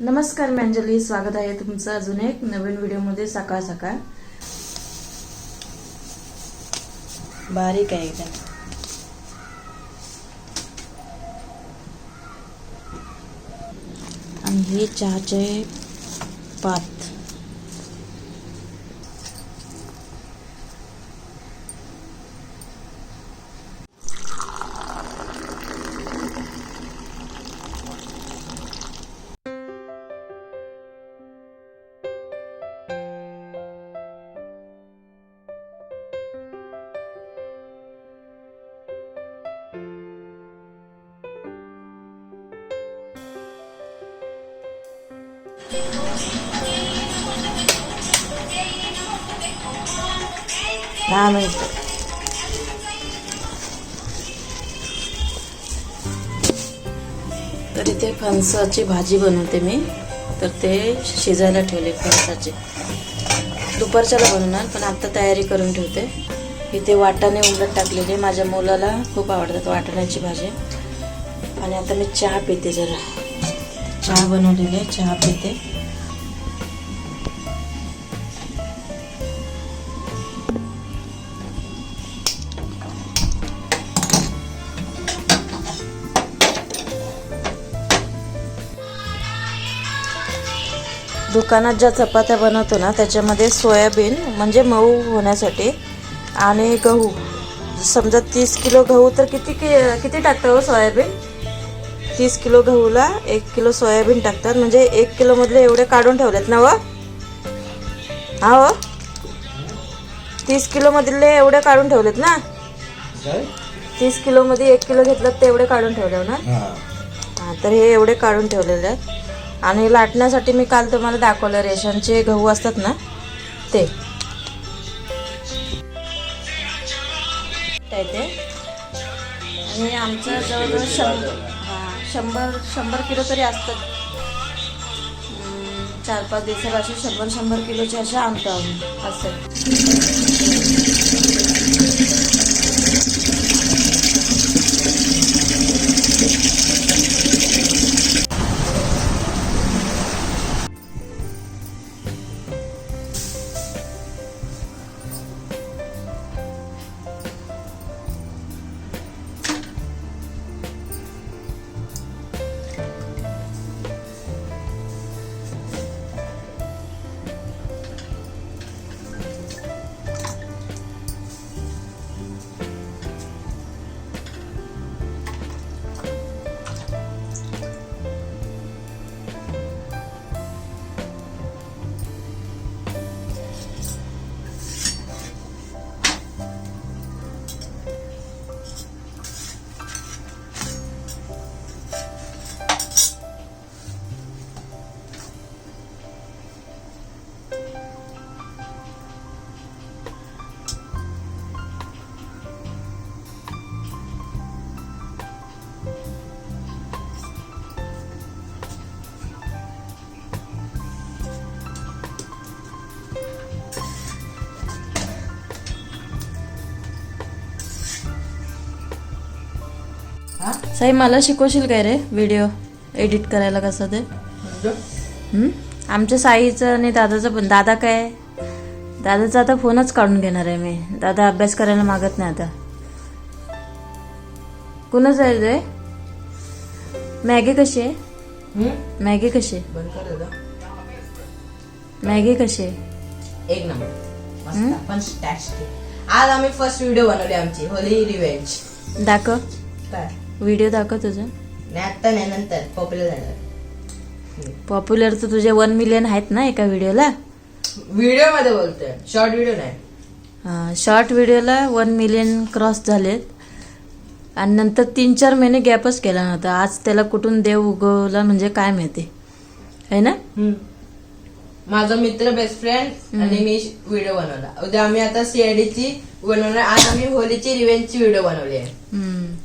नमस्कार मी अंजली स्वागत आहे तुमचं अजून एक नवीन व्हिडिओमध्ये सकाळ सकाळ. बारीक आहे एकदम. आणि हे चहाचे पात. दहा मिनिट तर इथे फणसाची भाजी बनवते मी. तर ते शिजायला ठेवले फणसाचे. दुपारच्याला बनवणार पण आत्ता तयारी करून ठेवते. इथे वाटाणे उलट टाकलेले. माझ्या मुलाला खूप आवडतात वाटाण्याची भाजी. आणि आता मी चहा पिते जरा. चहा बनवलेली आहे चहा पिते. दुकानात ज्या चपात्या बनवतो ना त्याच्यामध्ये सोयाबीन म्हणजे मऊ होण्यासाठी आणि गहू. समजा तीस किलो गहू तर किती कि किती टाकतं हो सोयाबीन? तीस किलो गहूला एक किलो सोयाबीन टाकतात म्हणजे एक किलोमधले एवढे काढून ठेवलेत ना व हा हो? तीस किलोमधले एवढे काढून ठेवलेत ना? तीस किलोमध्ये एक किलो घेतलं ते एवढे काढून ठेवले ना? हा. हा तर हे एवढे काढून ठेवलेले आहेत. आणि लाटण्यासाठी मी काल तुम्हाला दाखवलं रेशनचे गहू असतात ना ते. ते आणि आमचं जवळजवळ शंभर हां शंभर शंभर किलो तरी असतात चार पाच दिवसाला असे शंभर शंभर किलोचे असे आणतो आम्ही असं. साई मला शिकवशील काय रे व्हिडिओ एडिट करायला कसं ते? आमच्या साईचं आणि दादाचं पण. दादा काय? दादाचा आता फोनच काढून घेणार आहे मी. दादा अभ्यास करायला मागत नाही आता. कुणाच आहे ते मॅगी कशी आहे? मॅगी कशी आहे? मॅगी कशी आहे? एक नंबर. पण आज आम्ही फर्स्ट व्हिडिओ बनवली आमची. होली रिवेंज दाखव. काय? व्हिडिओ दाखव तुझं नाही आता नाही नंतर. पॉप्युलर झालं पॉप्युलर तर तुझे वन मिलियन आहेत ना एका व्हिडिओला? व्हिडिओमध्ये बोलतोय. शॉर्ट व्हिडिओ नाही. शॉर्ट व्हिडिओला वन मिलियन क्रॉस झालेत. आणि नंतर तीन चार महिने गॅपच केला नव्हता. आज त्याला कुठून देव उगवला म्हणजे काय माहिती. है ना? माझा मित्र बेस्ट फ्रेंड आणि मी व्हिडिओ बनवला. उद्या आम्ही आता सीआयडी ची बनवणार. आज आम्ही होलीची रिवेंजची व्हिडिओ बनवली आहे.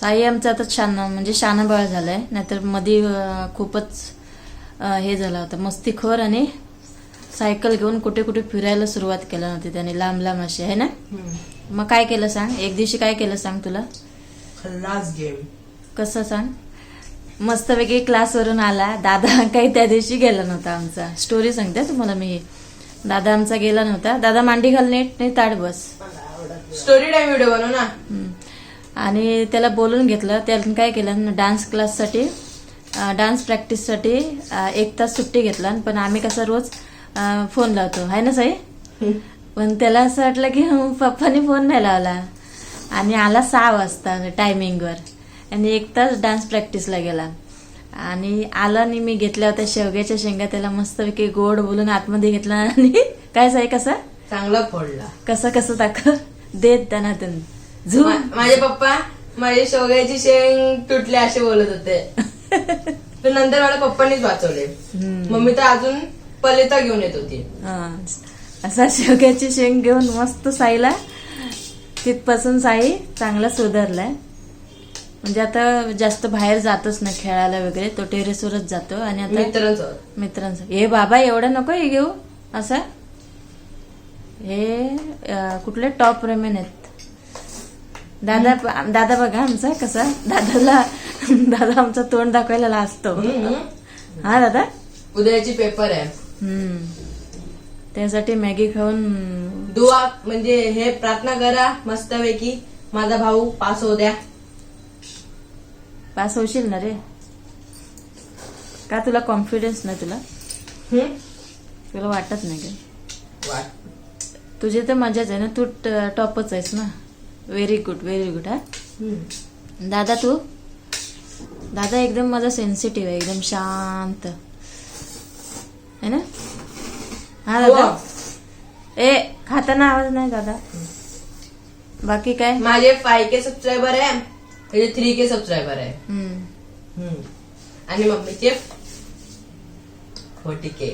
साई आमचं आता छान म्हणजे शानबाळ झालाय. नाहीतरमध्ये खूपच हे झाला होता. मस्तीखोर आणि सायकल घेऊन कुठे कुठे फिरायला सुरुवात केली नव्हती त्याने लांब लांब अशी आहे ना? मग काय केलं सांग? एक दिवशी काय केलं सांग तुला? खल्लास गेम कसं सांग? मस्तपैकी क्लासवरून आला. दादा काही त्या दिवशी गेला नव्हता आमचा. स्टोरी सांगते तुम्हाला मी. दादा आमचा गेला नव्हता. दादा मांडी घाल नीट नाही ताड बस. स्टोरी टाइम व्हिडिओ बनव ना. आणि त्याला बोलून घेतलं. त्यानं काय केलं? डान्स क्लाससाठी डान्स प्रॅक्टिससाठी एक तास सुट्टी घेतला. पण आम्ही कसं रोज फोन लावतो. आहे ना साई? पण त्याला असं वाटलं की पप्पानी फोन नाही लावला. आणि आला सहा वाजता टायमिंगवर आणि एक तास डान्स प्रॅक्टिसला गेला. आणि आला आणि मी घेतल्या होत्या शेवग्याच्या शेंगा. त्याला मस्तपैकी गोड बोलून आतमध्ये घेतला. आणि काय साई कसं? चांगला फोडला. कसं कसं दाखव. देत त्यांना माझे पप्पा माझी शेवग्याची शेंग तुटले असे बोलत होते. तर नंतर मला पप्पांनीच वाचवले. मम्मी तर अजून पलेता घेऊन येत होती. असा शेवग्याची शेंग घेऊन मस्त साईला तिथपासून साई चांगला सुधारलाय. म्हणजे आता जास्त बाहेर जातच नाही खेळायला वगैरे तो टेरेसवरच जातो आणि आता मित्रांचं हे बाबा एवढं नको हे घेऊ असं. हे कुठले टॉप रेमेन आहेत. दादा दादा बघा आमचा कसा दादाला दादा आमचा तोंड दाखवायला लाजतो. हा दादा? उद्याची पेपर आहे. त्यासाठी मॅगी खाऊन दुआ म्हणजे हे प्रार्थना करा मस्तपैकी माझा भाऊ पास होऊ द्या. पास होशील ना रे? का तुला कॉन्फिडन्स नाही तुला? तुला वाटत नाही का. तुझी तर मजाच आहे ना तू टॉपच आहेस ना. व्हेरी गुड व्हेरी गुड हा. दादा तू? दादा एकदम माझा सेन्सिटिव्ह आहे एकदम शांत. है ना? हा दादा? हो. ए खाताना आवाज नाही दादा. बाकी काय? माझे फाय के सबस्क्रायबर आहे. म्हणजे थ्री के सबस्क्रायबर आहे. आणि मम्मीचे फोर्टी के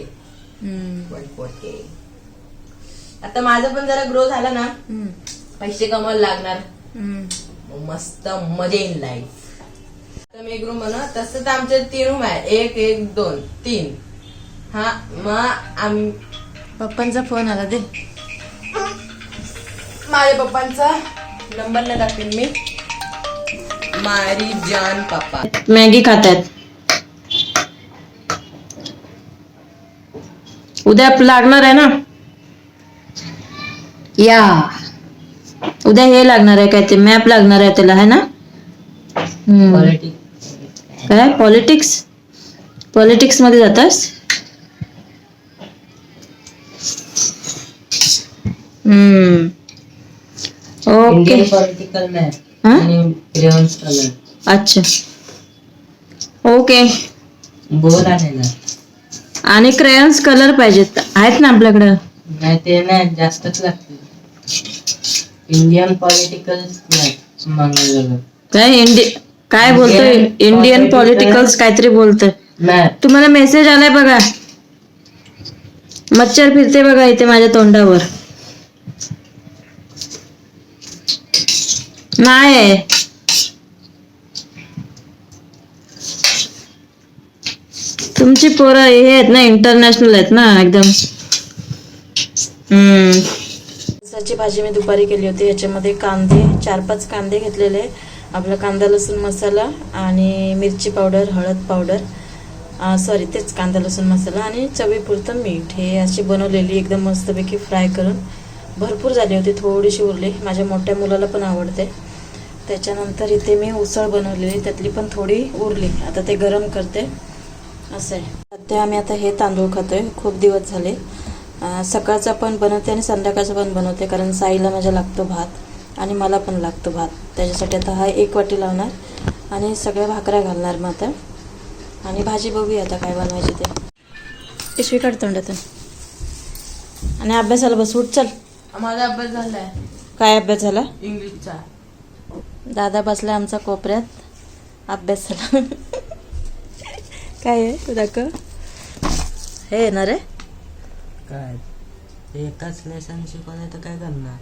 हम्म. वन फोर के आता माझा पण जरा ग्रो झाला ना. पैसे कमायला लागणार. मस्त मजा येईल लाईफ तर मी एक रूम म्हणा तसं तर आमचे तीन रूम आहे एक एक दोन तीन. हा मग आम पप्पांचा फोन आला दे. माझ्या पप्पांचा नंबर नाही दाखवेन मी. मारी जान पप्पा. मॅगी खातायत उद्या लागणार आहे ना? या. उद्या हे लागणार आहे काय ते मॅप लागणार आहे त्याला है ना? हम्म. काय? पॉलिटिक्स पॉलिटिक्समध्ये जातास? हम्म. ओके पॉलिटिकल मॅप अच्छा. ओके आणि क्रेयन्स कलर पाहिजेत. आहेत ना आपल्याकडं? नाही ते नाही जास्तच लागते इंडियन पॉलिटिकल मॅप काय इंडि काय बोलतोय? इंडियन पॉलिटिकल्स काहीतरी बोलतोय. तुम्हाला मेसेज आलाय बघा. मच्छर फिरते बघा इथे माझ्या तोंडावर. नाही तुमची पोरं हे आहेत ना इंटरनॅशनल आहेत ना एकदम. हम्म. लसणाची भाजी मी दुपारी केली होती. याच्यामध्ये कांदे चार पाच कांदे घेतलेले. आपला कांदा लसूण मसाला आणि मिरची पावडर हळद पावडर. सॉरी तेच कांदा लसूण मसाला आणि चवीपुरतं मीठ. हे अशी बनवलेली एकदम मस्तपैकी फ्राय करून भरपूर झाली होती. थोडीशी उरली. माझ्या मोठ्या मुलाला पण आवडते. त्याच्यानंतर इथे मी उसळ बनवलेली. त्यातली पण थोडी उरली. आता ते गरम करते. असं आहे. सध्या आम्ही आता हे तांदूळ खातोय. खूप दिवस झाले. सकाळचा पण बनवते आणि संध्याकाळचा पण बनवते कारण साईला माझ्या लागतो भात आणि मला पण लागतो भात. त्याच्यासाठी आता हा एक वाटी लावणार आणि सगळ्या भाकऱ्या घालणार मग आता. आणि भाजी बघूया आता काय बनवायची ते. पिशवी काढ तोंडातून. आणि अभ्यासाला बस उठ चल. माझा अभ्यास झालाय. काय अभ्यास झाला? इंग्लिशचा. दादा बसला आमचा कोपऱ्यात अभ्यासाला. काय आहे? तू दाखव. हे येणार आहे? काय? एकाच लेसन शिकवलं तर काय करणार?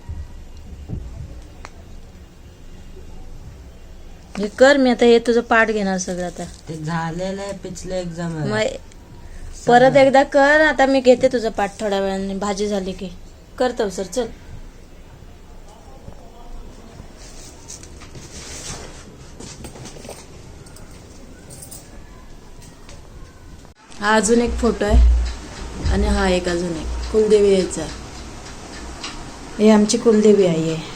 हे कर मी आता हे तुझं पाठ घेणार सगळं आता. ते झालेलं आहे पिछले एक्झाम मग परत एकदा कर आता मी घेते तुझं पाठ थोड्या वेळाने. भाजी झाली की. करतो सर चल. हा अजून एक फोटो आहे. आणि हा एक अजून एक. कुलदेवी यायचा हे आमची कुलदेवी आई आहे.